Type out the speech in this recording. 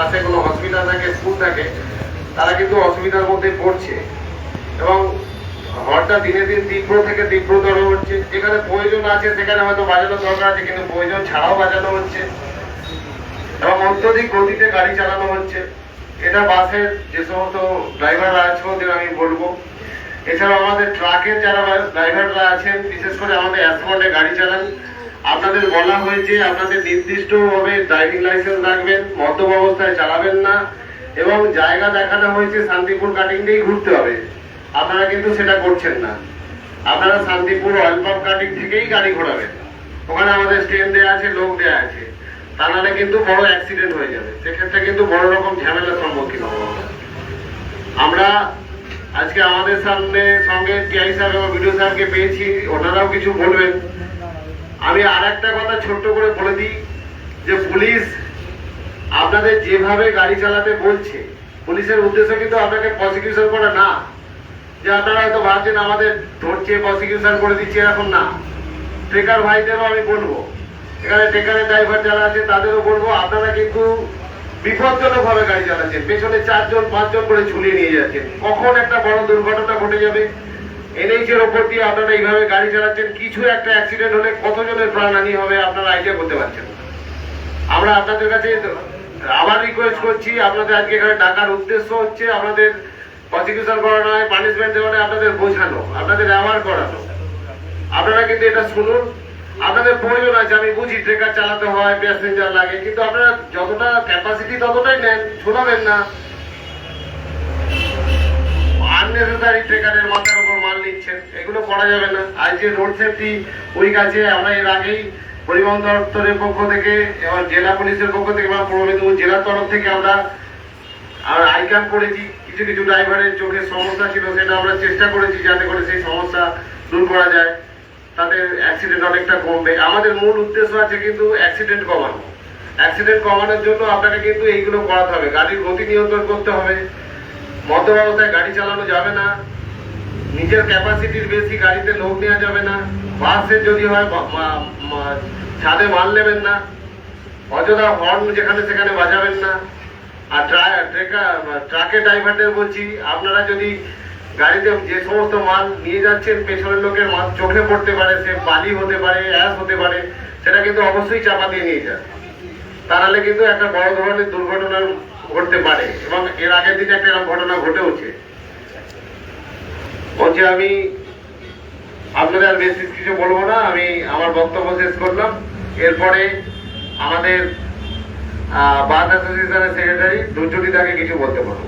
পাশে কোনো হসপিটাল থাকে স্কুল থাকে, তারা কিন্তু অসুবিধার মধ্যে পড়ছে। এবং হরটা দিনে দিন তীব্র থেকে তীব্রতর হচ্ছে। যেখানে প্রয়োজন আছে, সেখানে হয়তো বাজানো দরকার আছে, কিন্তু প্রয়োজন ছাড়াও বাজানো হচ্ছে। এবং অত্যধিক গতিতে গাড়ি চালানো হচ্ছে। এটা বাসের যে সমস্ত ড্রাইভাররা আছে, ওদের আমি বলব। এছাড়াও আমাদের ট্রাকের যারা ড্রাইভাররা আছেন, বিশেষ করে আমাদের অ্যাসফল্টে গাড়ি চালান আপনাদের বলা হয়েছে, আপনাদের নির্দিষ্টভাবে ড্রাইভিং লাইসেন্স রাখবেন মদ্যপ অবস্থায় চালাবেন না, এবং জায়গা দেখানো হয়েছে শান্তিপুর কাটিং দিয়েই ঘুরতে হবে। আপনারা কিন্তু সেটা করছেন না। আপনারা শান্তিপুর অয়েল পাম্প কাটিং থেকেই গাড়ি ঘোরাবেন। ওখানে আমাদের স্ট্যান্ড দেওয়া আছে, লোক দেওয়া আছে। তা নাহলে কিন্তু বড় অ্যাক্সিডেন্ট হয়ে যাবে। সেক্ষেত্রে কিন্তু বড় রকম ঝামেলার সম্মুখীন হব। আমরা। আজকে আমাদের সামনে সঙ্গে টিআই সাহেব এবং বিডিও সাহেবকে পেয়েছি, ওনারাও কিছু বলবেন। আমি আর একটা কথা ছোট্ট করে বলে দিই যে পুলিশ আপনাদের যেভাবে গাড়ি চালাতে বলছে, পুলিশের উদ্দেশ্য কিন্তু আপনাকে প্রসিকিউশন করা না। যে আপনারা হয়তো ভাবছেন আমাদের ধরছে প্রসিকিউশন করে দিচ্ছে এরকম না। ট্রেকার ভাইদেরও আমি বলব, এখানে ট্রেকারের ড্রাইভার যারা আছে তাদেরও বলব, আপনারা কিন্তু বিপজ্জনক ভাবে গাড়ি চালাচ্ছেন। পেছনে চারজন, পাঁচজন করে ঝুলিয়ে নিয়ে যাচ্ছেন। কখন একটা বড় দুর্ঘটনা ঘটে যাবে? এনএইচের ওপর দিয়ে আপনারা এইভাবে গাড়ি চালাচ্ছেন কিছু একটা অ্যাক্সিডেন্ট হলে কতজনের প্রাণহানি হবে আপনারা আইডিয়া করতে পারছেন আমরা আপনাদের কাছে আবার রিকোয়েস্ট করছি আপনাদের আজকে এখানে ডাকার উদ্দেশ্য হচ্ছে আপনাদের প্রসিকিউশন করানো হয় পানিশমেন্ট দেওয়া নয়, আপনাদের বোঝানো আপনাদের অ্যাওয়ার করানো। আপনারা কিন্তু এটা শুনুন। আপনাদের প্রয়োজন আছে আমি বুঝি ট্রেকার চালাতে হয় প্যাসেঞ্জার লাগে কিন্তু আপনারা যতটা ক্যাপাসিটি ততটাই নেন শোনাবেন না। আননেসেসারি ট্রেকারের মাথার উপর নিচ্ছেন এগুলো করা যাবে না। যে রোড সেফটি আমরা এর আগেই পরিবহন দপ্তরের পক্ষ থেকে জেলা পুলিশের পক্ষ থেকে পূর্ব মেদিনীপুর জেলার তরফ থেকে আমরা করেছি। কিছু কিছু ড্রাইভারের চোখের সমস্যা ছিল, সেটা আমরা চেষ্টা করেছি যাতে করে সেই সমস্যা দূর করা যায়। তাদের অ্যাক্সিডেন্ট অনেকটা কমবে। আমাদের মূল উদ্দেশ্য আছে কিন্তু অ্যাক্সিডেন্ট কমানো। অ্যাক্সিডেন্ট কমানোর জন্য আপনাকে কিন্তু এইগুলো করাতে হবে। গাড়ির গতি নিয়ন্ত্রণ করতে হবে। মদ্য অবস্থায় গাড়ি চালানো যাবে না। নিজের ক্যাপাসিটির বেশি গাড়িতে লোক নেওয়া যাবে না। বাসে যদি হয় ছাদে মাল নেবেন না। অযথা হর্ন যেখানে সেখানে বাজাবেন না। আর ট্রা- ট্রেকা- ড্রাইভারদের বলছি, আপনারা যদি গাড়িতে যে সমস্ত মাল নিয়ে যাচ্ছেন, পেছনের লোকের মাল চোখে পড়তে পারে, সে বালি হতে পারে অ্যাস হতে পারে, সেটা কিন্তু অবশ্যই চাপা দিয়ে নিয়ে যান। তাহলে কিন্তু একটা বড় ধরনের দুর্ঘটনা ঘটতে পারে। এবং এর আগের দিনে একটা এরকম ঘটনা ঘটেওছে। বলছি, আমি আপনাদের আর বেশি কিছু বলব না, আমি আমার বক্তব্য শেষ করলাম। এরপরে আমাদের বাস অ্যাসোসিয়েশনের সেক্রেটারি দুর্যোগী তাকে কিছু বলতে পারব।